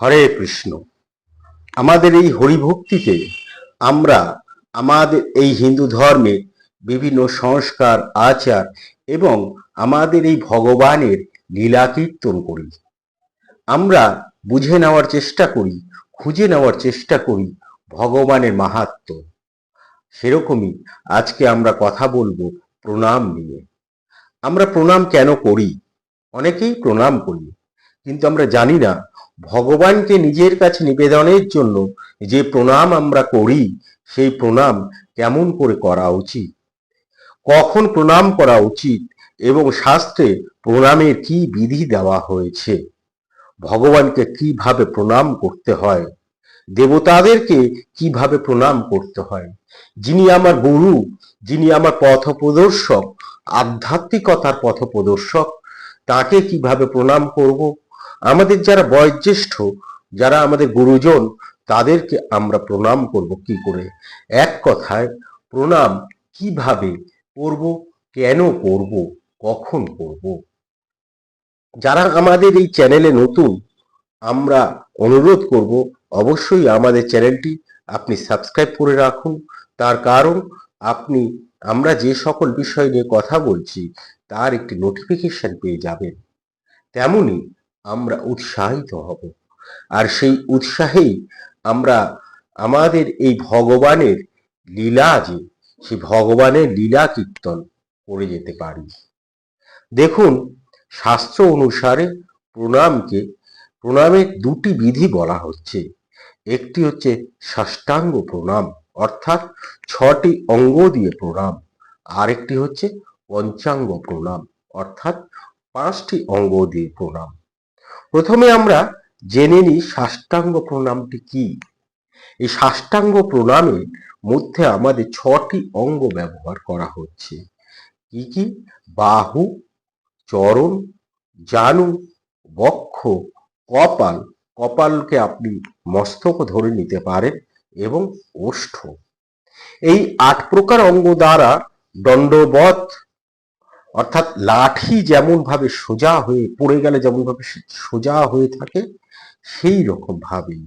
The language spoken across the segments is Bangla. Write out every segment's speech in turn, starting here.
হরে কৃষ্ণ। আমাদের এই হরিভক্তিতে আমরা আমাদের এই হিন্দু ধর্মে বিভিন্ন সংস্কার, আচার এবং আমাদের এই ভগবানের লীলা কীর্তন করি। আমরা বুঝে নেওয়ার চেষ্টা করি, খুঁজে নেওয়ার চেষ্টা করি ভগবানের মাহাত্ম। সেরকমই আজকে আমরা কথা বলব প্রণাম নিয়ে। আমরা প্রণাম কেন করি? অনেকেই প্রণাম করি, কিন্তু আমরা জানি না ভগবানকে নিজের কাছে নিবেদনের জন্য যে প্রণাম আমরা করি, সেই প্রণাম কেমন করে করা উচিত? কখন প্রণাম করা উচিত এবং শাস্ত্রে প্রণামের কি বিধি দেওয়া হয়েছে? ভগবানকে কীভাবে প্রণাম করতে হয়? দেবতাদেরকে কীভাবে প্রণাম করতে হয়? যিনি আমার গুরু, যিনি আমার পথপ্রদর্শক, আধ্যাত্মিকতার পথপ্রদর্শক, তাকে কীভাবে প্রণাম করব? আমাদের যারা বয়োজ্যেষ্ঠ, যারা আমাদের গুরুজন, তাদেরকে আমরা প্রণাম করব কি করে? এক কথায়, প্রণাম কীভাবে করব, কেন করব, কখন করব? যারা আমাদের এই চ্যানেলে নতুন, আমরা অনুরোধ করব, অবশ্যই আমাদের চ্যানেলটি আপনি সাবস্ক্রাইব করে রাখুন। তার কারণ, আপনি, আমরা যে সকল বিষয় নিয়ে কথা বলছি, তার একটি নোটিফিকেশন পেয়ে যাবেন। তেমনি আমরা উৎসাহিত হব। আর সেই উৎসাহেই আমরা আমাদের এই ভগবানের লীলা যে, সেই ভগবানের লীলা কীর্তন করে যেতে পারি। দেখুন, শাস্ত্র অনুসারে প্রণামকে, প্রণামের দুটি বিধি বলা হচ্ছে। একটি হচ্ছে ষষ্ঠাঙ্গ প্রণাম, অর্থাৎ ছটি অঙ্গ দিয়ে প্রণাম। আরেকটি হচ্ছে পঞ্চাঙ্গ প্রণাম, অর্থাৎ পাঁচটি অঙ্গ দিয়ে প্রণাম। প্রথমে আমরা জেনে নিই সাষ্টাঙ্গ প্রণামটি কি। এই সাষ্টাঙ্গ প্রণামের মধ্যে আমাদের ছটি অঙ্গ ব্যবহার করা হচ্ছে। কি কি? বাহু, চরণ, জানু, বক্ষ, কপাল। কপালকে আপনি মস্তক ধরে নিতে পারেন এবং ওষ্ঠ। এই আট প্রকার অঙ্গ দ্বারা দণ্ডবধ অর্থাৎ লাঠি যেমন ভাবে সোজা হয়ে পড়ে গেলে যেমন ভাবে সোজা হয়ে থাকে, সেই রকম ভাবেই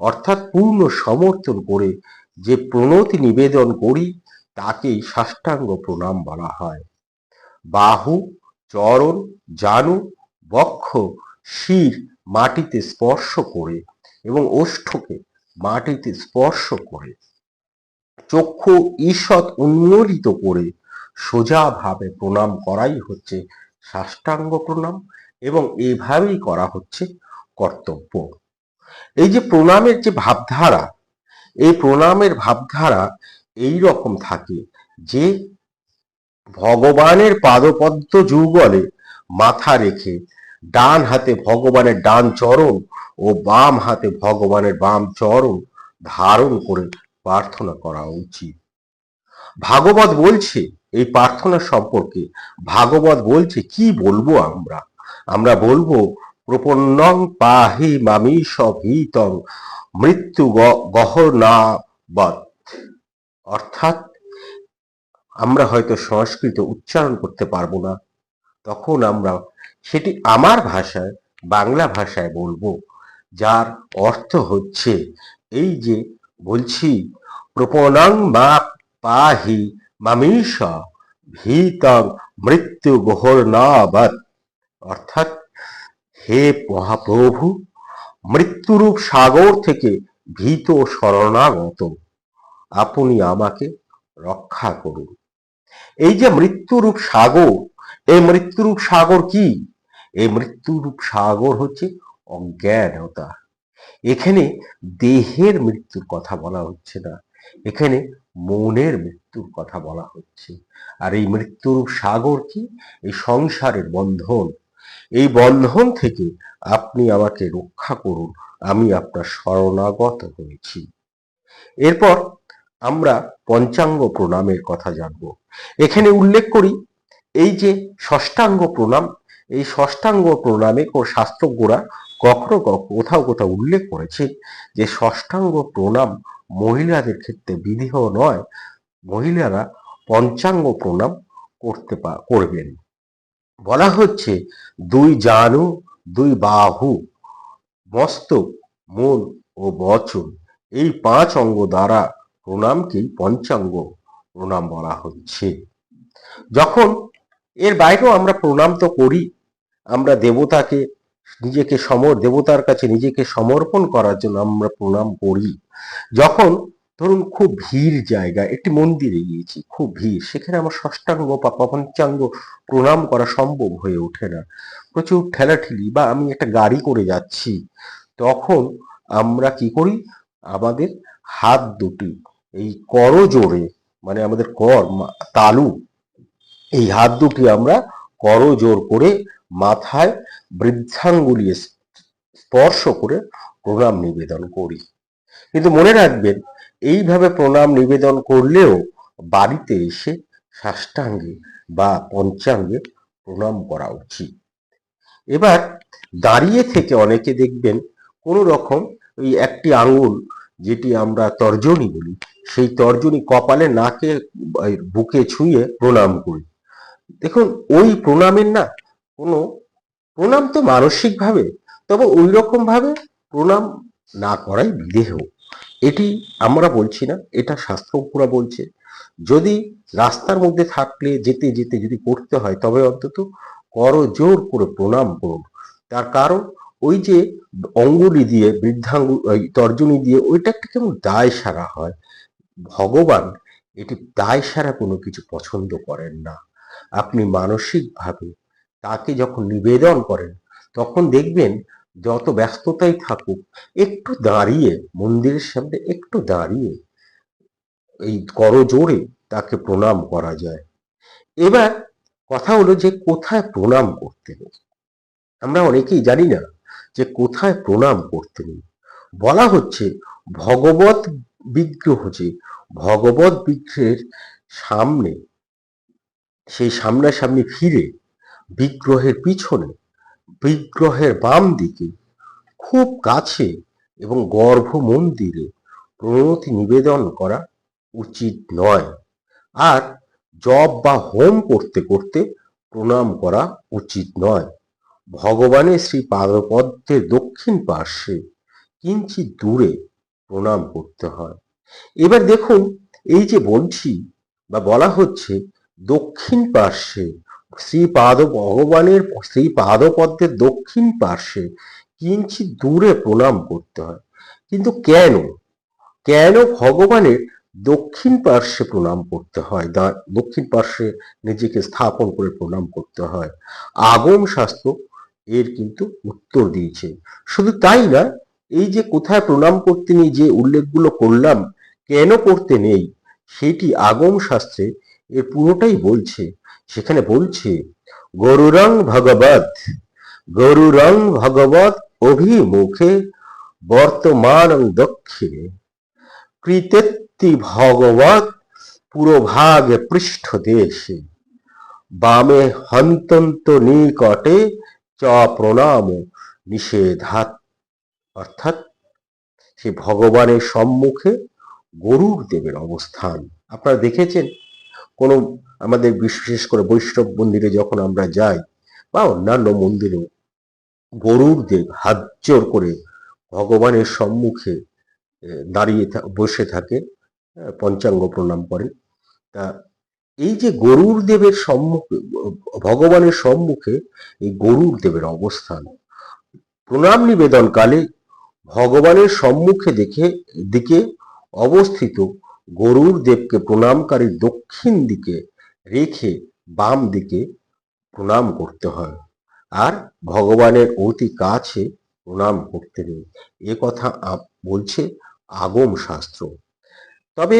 অর্থাৎ পূর্ণ সমর্থন করে যে প্রণতি নিবেদন করি, তাকেই সাষ্টাঙ্গ প্রণাম বলা হয়। বাহু, চরণ, জানু, বক্ষ, শির মাটিতে স্পর্শ করে এবং ওষ্ঠকে মাটিতে স্পর্শ করে। চক্ষু ঈষৎ উন্মোলিত করে সোজাভাবে প্রণাম করাই হচ্ছে সাষ্টাঙ্গ প্রণাম এবং এইভাবেই করা হচ্ছে কর্তব্য। এই যে প্রণামের যে ভাবধারা, এই প্রণামের ভাবধারা এই রকম থাকে যে ভগবানের পাদপদ্ম যুগলে মাথা রেখে ডান হাতে ভগবানের ডান চরণ ও বাম হাতে ভগবানের বাম চরণ ধারণ করে প্রার্থনা করা উচিত। ভাগবত বলছে এই প্রার্থনা সম্পর্কে ভাগবত বলছে, কি বলব আমরা? আমরা বলব, প্রপন্নং পাহি মামি সভীতং মৃত্যু গহনাবৎ অর্থাৎ আমরা হয়তো সংস্কৃত উচ্চারণ করতে পারব না। তখন আমরা সেটি আমার ভাষায়, বাংলা ভাষায় বলব, যার অর্থ হচ্ছে এই যে বলছি প্রপনাং মা পাহি মামিষ ভীতং মৃত্যু গহরনাবৎ অর্থাৎ হে মহাপ্রভু, মৃত্যুরূপ সাগর থেকে ভীত শরণাগত। আপনি আমাকে রক্ষা করুন। এই যে মৃত্যুরূপ সাগর, এই মৃত্যুরূপ সাগর কি? এই মৃত্যুরূপ সাগর হচ্ছে অজ্ঞানতা। এখানে দেহের মৃত্যুর কথা বলা হচ্ছে না। এখানে মনের মৃত্যুর কথা বলা হচ্ছে। আর এই মৃত্যুরূপ সাগর কি? এই সংসারের বন্ধন। এই বন্ধন থেকে আপনি আমাকে রক্ষা করুন। আমি আপনার শরণাগত হয়েছি। এরপর আমরা পঞ্চাঙ্গ প্রণামের কথা জানব। এখানে উল্লেখ করি, এই যে ষষ্ঠাঙ্গ প্রণাম, এই ষষ্ঠাঙ্গ প্রণামে শাস্ত্রজ্ঞরা কখনো কোথাও কোথাও উল্লেখ করেছে যে ষষ্ঠাঙ্গ প্রণাম মহিলাদের ক্ষেত্রে বিধিহ নয়, মহিলারা পঞ্চাঙ্গ প্রণাম করতে করবেন। বলা হচ্ছে, দুই জানু, দুই বাহু মস্তক মন ও বচন, এই পাঁচ অঙ্গ দ্বারা প্রণামকেই পঞ্চাঙ্গ প্রণাম বলা হচ্ছে। যখন এর বাইরেও আমরা প্রণাম তো করি, আমরা দেবতাকে নিজেকে সমর, দেবতার কাছে নিজেকে সমর্পণ করার জন্য আমরা প্রণাম করি। যখন ধরুন খুব ভিড় জায়গা, একটি মন্দিরে গিয়েছি, খুব ভিড়, সেখানে আমার ষষ্ঠাঙ্গ বা পঞ্চাঙ্গ প্রণাম করা সম্ভব হয়ে ওঠে না। প্রচুর ঠেলাঠেলি বা আমি একটা গাড়ি করে যাচ্ছি, তখন আমরা কি করি? আমাদের হাত দুটি, এই করজোড়ে মানে আমাদের কর তালু, এই হাত দুটি আমরা করজোর করে মাথায় বৃদ্ধাঙ্গুলি স্পর্শ করে প্রণাম নিবেদন করি। কিন্তু মনে রাখবেন, এইভাবে প্রণাম নিবেদন করলেও বাড়িতে এসে সাষ্টাঙ্গে বা পঞ্চাঙ্গে প্রণাম করা উচিত। এবার দাঁড়িয়ে থেকে অনেকে দেখবেন, কোনো রকম ওই একটি আঙুল যেটি আমরা তর্জনী বলি, সেই তর্জনী কপালে নাকে বুকে ছুঁয়ে প্রণাম করি। দেখুন, ওই প্রণামের না কোনো প্রণাম তো মানসিক ভাবে তবে ওই রকম ভাবে প্রণাম না করাই বিদেহ। এটি আমরা বলছি না, এটা শাস্ত্র পুরা বলছে, যদি রাস্তার মধ্যে থাকলে যেতে যেতে যদি করতে হয়, তবে অন্তত কর, জোর করে প্রণাম করুন। তার কারণ, ওই যে অঙ্গুলি দিয়ে, বৃদ্ধাঙ্গু তর্জনী দিয়ে, ওইটা একটা কেমন দায় সারা হয়। ভগবান এটি দায় সারা কোনো কিছু পছন্দ করেন না। আপনি মানসিকভাবে তাকে যখন নিবেদন করেন, তখন দেখবেন যত ব্যস্ততাই থাকুক, একটু দাঁড়িয়ে, মন্দিরের সামনে একটু দাঁড়িয়ে এই করজোড়ে তাকে প্রণাম করা যায়। এবার কথা হলো যে কোথায় প্রণাম করতে নেই আমরা অনেকেই জানি না যে কোথায় প্রণাম করতে নেই বলা হচ্ছে ভগবত বিগ্রহ যে ভগবত বিগ্রহের সামনে সেই সামনাসামনি ফিরে বিগ্রহের পিছনে, বিগ্রহের বাম দিকে, খুব কাছে এবং গর্ভ মন্দিরে প্রণতি নিবেদন করা উচিত নয়। আর জব বা হোম করতে করতে প্রণাম করা উচিত নয়। ভগবানের শ্রী পাদপদ্মের দক্ষিণ পার্শ্বে কিঞ্চিত দূরে প্রণাম করতে হয়। এবার দেখুন, এই যে বলছি বা বলা হচ্ছে দক্ষিণ পার্শ্বে শ্রী পাদ ভগবানের শ্রী পাদপদ্মের দক্ষিণ পার্শ্বে কিঞ্চিত দূরে প্রণাম করতে হয়। কিন্তু কেন? কেন ভগবানের দক্ষিণ পার্শ্বে প্রণাম করতে হয়? দক্ষিণ পার্শ্বে নিজেকে স্থাপন করে প্রণাম করতে হয়। আগম শাস্ত্র এর কিন্তু উত্তর দিয়েছে। শুধু তাই না, এই যে কোথায় প্রণাম করতে নেই যে উল্লেখগুলো করলাম, কেন করতে নেই, সেটি আগম শাস্ত্রে এর পুরোটাই বলছে। সেখানে বলছে, গরুরং ভগবত গরুরং ভগবত অভিমুখে বর্তমান দক্ষিণে। কৃতেত্তি ভগবত পুরোভাগে পৃষ্ঠ দেশে। বামে হন্তন্ত নিকটে চ প্রণাম নিষেধাত। অর্থাৎ সে ভগবানের সম্মুখে গরুর দেবের অবস্থান। আপনারা দেখেছেন কোনো আমাদের বিশেষ করে বৈষ্ণব মন্দিরে যখন আমরা যাই বা অন্যান্য মন্দিরেও গরুর দেব হাত জোর করে ভগবানের সম্মুখে দাঁড়িয়ে বসে থাকে পঞ্চাঙ্গ প্রণাম করেন তা এই যে গরুর দেবের সম্মুখে, ভগবানের সম্মুখে এই গরুর দেবের অবস্থান, প্রণাম নিবেদনকালে ভগবানের সম্মুখে দেখে, দিকে অবস্থিত গরুর দেবকে প্রণামকারী দক্ষিণ দিকে রেখে বাম দিকে প্রণাম করতে হয়। আর ভগবানের অতি কাছে প্রণাম করতে নেই। এ কথা বলছে আগম শাস্ত্র। তবে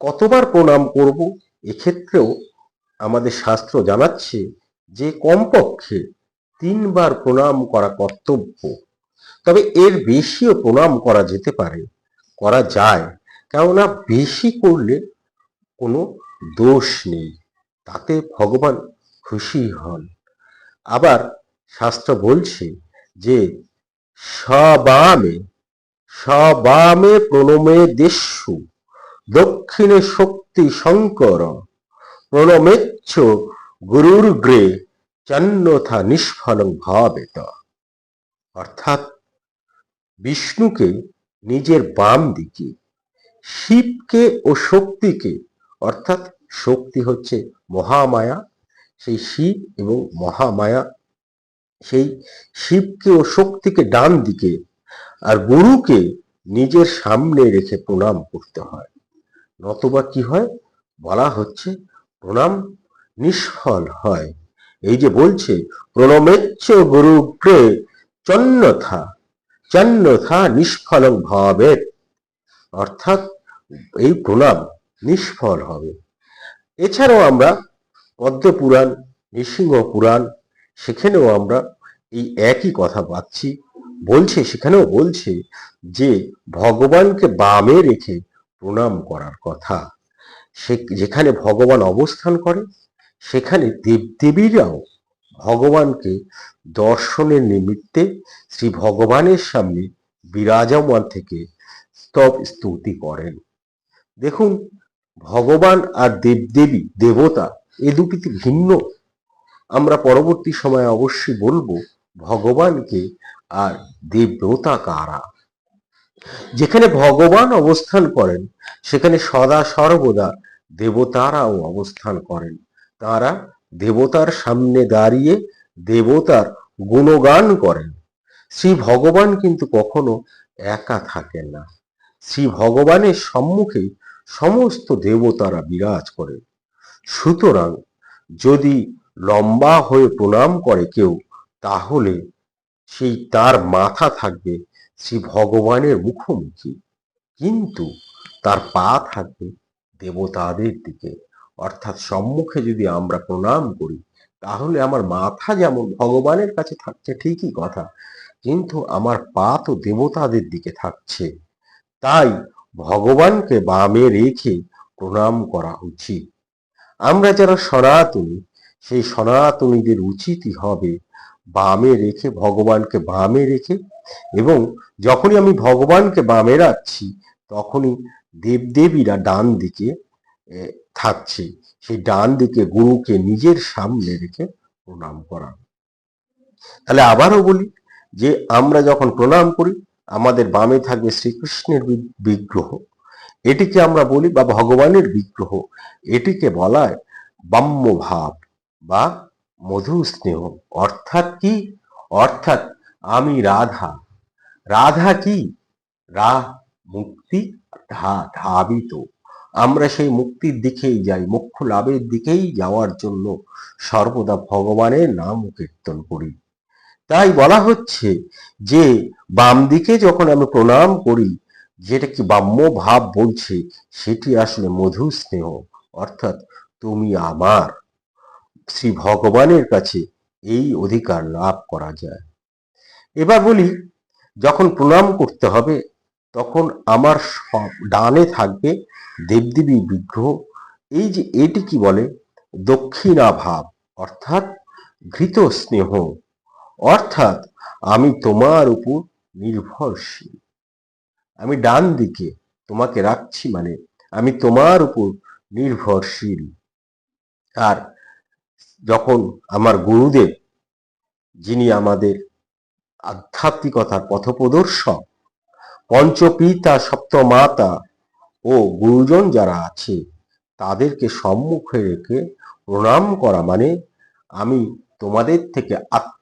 কতবার প্রণাম করব? এক্ষেত্রেও আমাদের শাস্ত্র জানাচ্ছে যে কমপক্ষে তিনবার প্রণাম করা কর্তব্য। তবে এর বেশিও প্রণাম করা যেতে পারে, করা যায়। কেননা বেশি করলে কোনো দোষ নেই। তাতে ভগবান খুশি হন। আবার শাস্ত্র বলছে যে, সবামে সবামে প্রণমে দেশু, দক্ষিণে শক্তি শঙ্কর প্রণমেচ্ছ গুরুর গ্রে চন্নথা নিষ্ফলং ভাবেত। অর্থাৎ বিষ্ণুকে নিজের বাম দিকে শিবকে ও শক্তিকে, অর্থাৎ শক্তি হচ্ছে মহামায়া, সেই শিব এবং মহামায়া, সেই শিবকে ও শক্তিকে ডান দিকে আর গুরুকে নিজের সামনে রেখে প্রণাম করতে হয়। নতবা কি হয়? বলা হচ্ছে প্রণাম নিষ্ফল হয়। এই যে বলছে, প্রণমেচ্ছ গুরুগ্রে চন্নথা চন্নথা নিষ্ফলং ভাবের অর্থাৎ এই প্রণাম নিষ্ফল হবে। এছাড়াও আমরা পদ্মপুরাণ, নৃসিংহ পুরাণ, সেখানেও আমরা এই একই কথা পাচ্ছি। বলছে, সেখানেও বলছে যে, ভগবানকে বামে রেখে প্রণাম করার কথা। সে, যেখানে ভগবান অবস্থান করে, সেখানে দেবদেবীরাও ভগবানকে দর্শনের নিমিত্তে শ্রী ভগবানের সামনে বিরাজমান থেকে স্তব স্তুতি করেন। দেখুন, ভগবান আর দেবদেবী, দেবতা, এ দুটিতে ভিন্ন। আমরা পরবর্তী সময়ে অবশ্যই বলব, ভগবানকে আর দেবতা কারা? যেখানে ভগবান অবস্থান করেন, সেখানে সদা সর্বদা দেবতারাও অবস্থান করেন। তারা দেবতার সামনে দাঁড়িয়ে দেবতার গুণগান করেন। শ্রী ভগবান কিন্তু কখনো একা থাকেন না। শ্রী ভগবানের সম্মুখে সমস্ত দেবতারা বিরাজ করেন সুতরাং যদি লম্বা হয়ে প্রণাম করে কেউ, তাহলে সেই তার মাথা থাকবে শ্রী ভগবানের মুখোমুখি। কিন্তু তার পা থাকবে দেবতাদের দিকে। অর্থাৎ সম্মুখে যদি আমরা প্রণাম করি, তাহলে আমার মাথা যেমন ভগবানের কাছে থাকছে ঠিকই কথা, কিন্তু আমার পা তো দেবতাদের দিকে থাকছে। তাই ভগবানকে বামে রেখে প্রণাম করা উচিত। আমরা যারা সনাতনী, সেই সনাতনীদের উচিতই হবে বামে রেখে, ভগবানকে বামে রেখে এবং যখনই আমি ভগবানকে বামে রাখছি, তখনই দেবদেবীরা ডান দিকে থাকছে। সেই ডান দিকে গুরুকে নিজের সামনে রেখে প্রণাম করা। তাহলে আবারও বলি যে আমরা যখন প্রণাম করি আমাদের বামে থাকবে শ্রীকৃষ্ণের বিগ্রহ। এটিকে আমরা বলি বা ভগবানের বিগ্রহ। এটিকে বলা হয় বাম্য ভাব বা মধু স্নেহ অর্থাৎ কি? অর্থাৎ আমি রাধা। রাধা কি? রা মুক্তি ধা ধাবিত। আমরা সেই মুক্তির দিকেই যাই, মোক্ষ লাভের দিকেই যাওয়ার জন্য সর্বদা ভগবানের নাম কীর্তন করি। তাই বলা হচ্ছে যে, বাম দিকে যখন আমি প্রণাম করি, যেটা কি বাম্য ভাব বলছে, সেটি আসলে মধু স্নেহ। অর্থাৎ তুমি আমার। শ্রী ভগবানের কাছে এই অধিকার লাভ করা যায়। এবার বলি, যখন প্রণাম করতে হবে, তখন আমার ডানে থাকবে দেবদেবী বিগ্রহ। এই যে এটি কি বলে? দক্ষিণা ভাব, অর্থাৎ ঘৃত স্নেহ। অর্থাৎ আমি তোমার উপর নির্ভরশীল। আমি ডান দিকে তোমাকে রাখছি মানে আমি তোমার উপর নির্ভরশীল। আর যখন আমার গুরুদেব, যিনি আমাদের আধ্যাত্মিকতার পথপ্রদর্শক, পঞ্চপিতা, সপ্তমাতা ও গুরুজন যারা আছে, তাদেরকে সম্মুখে রেখে প্রণাম করা মানে আমি তোমাদের থেকে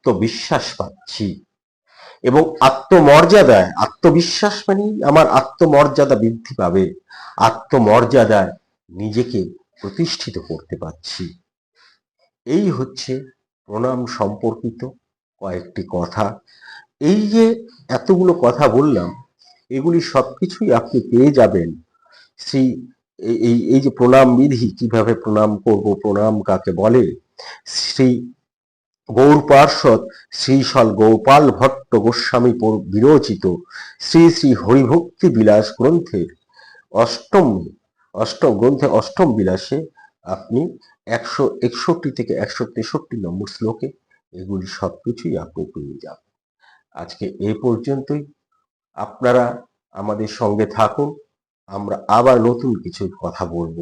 আত্মবিশ্বাস পাচ্ছি। এবং আত্মমর্যাদায় আত্মবিশ্বাস মানেই আমার আত্মমর্যাদা বৃদ্ধি পাবে। আত্মমর্যাদায় নিজেকে প্রতিষ্ঠিত করতে পারছি। এই হচ্ছে প্রণাম সম্পর্কিত কয়েকটি কথা। এই যে এতগুলো কথা বললাম, এগুলি সব কিছুই আপনি পেয়ে যাবেন। শ্রী এই- এই এই যে প্রণাম বিধি, কীভাবে প্রণাম করব, প্রণাম কাকে বলে? শ্রী গৌর পার্ষদ শ্রীশল গোপাল ভট্ট গোস্বামী বিরচিত শ্রী শ্রী হরিভক্তি বিলাস গ্রন্থের অষ্টম অষ্টম গ্রন্থে অষ্টম বিলাসে আপনি একশো একষট্টি থেকে একশো তেষট্টি নম্বর শ্লোকে এগুলি সবকিছুই আপনি পেয়ে যাবেন। আজকে এ পর্যন্তই। আপনারা আমাদের সঙ্গে থাকুন। আমরা আবার নতুন কিছু কথা বলব।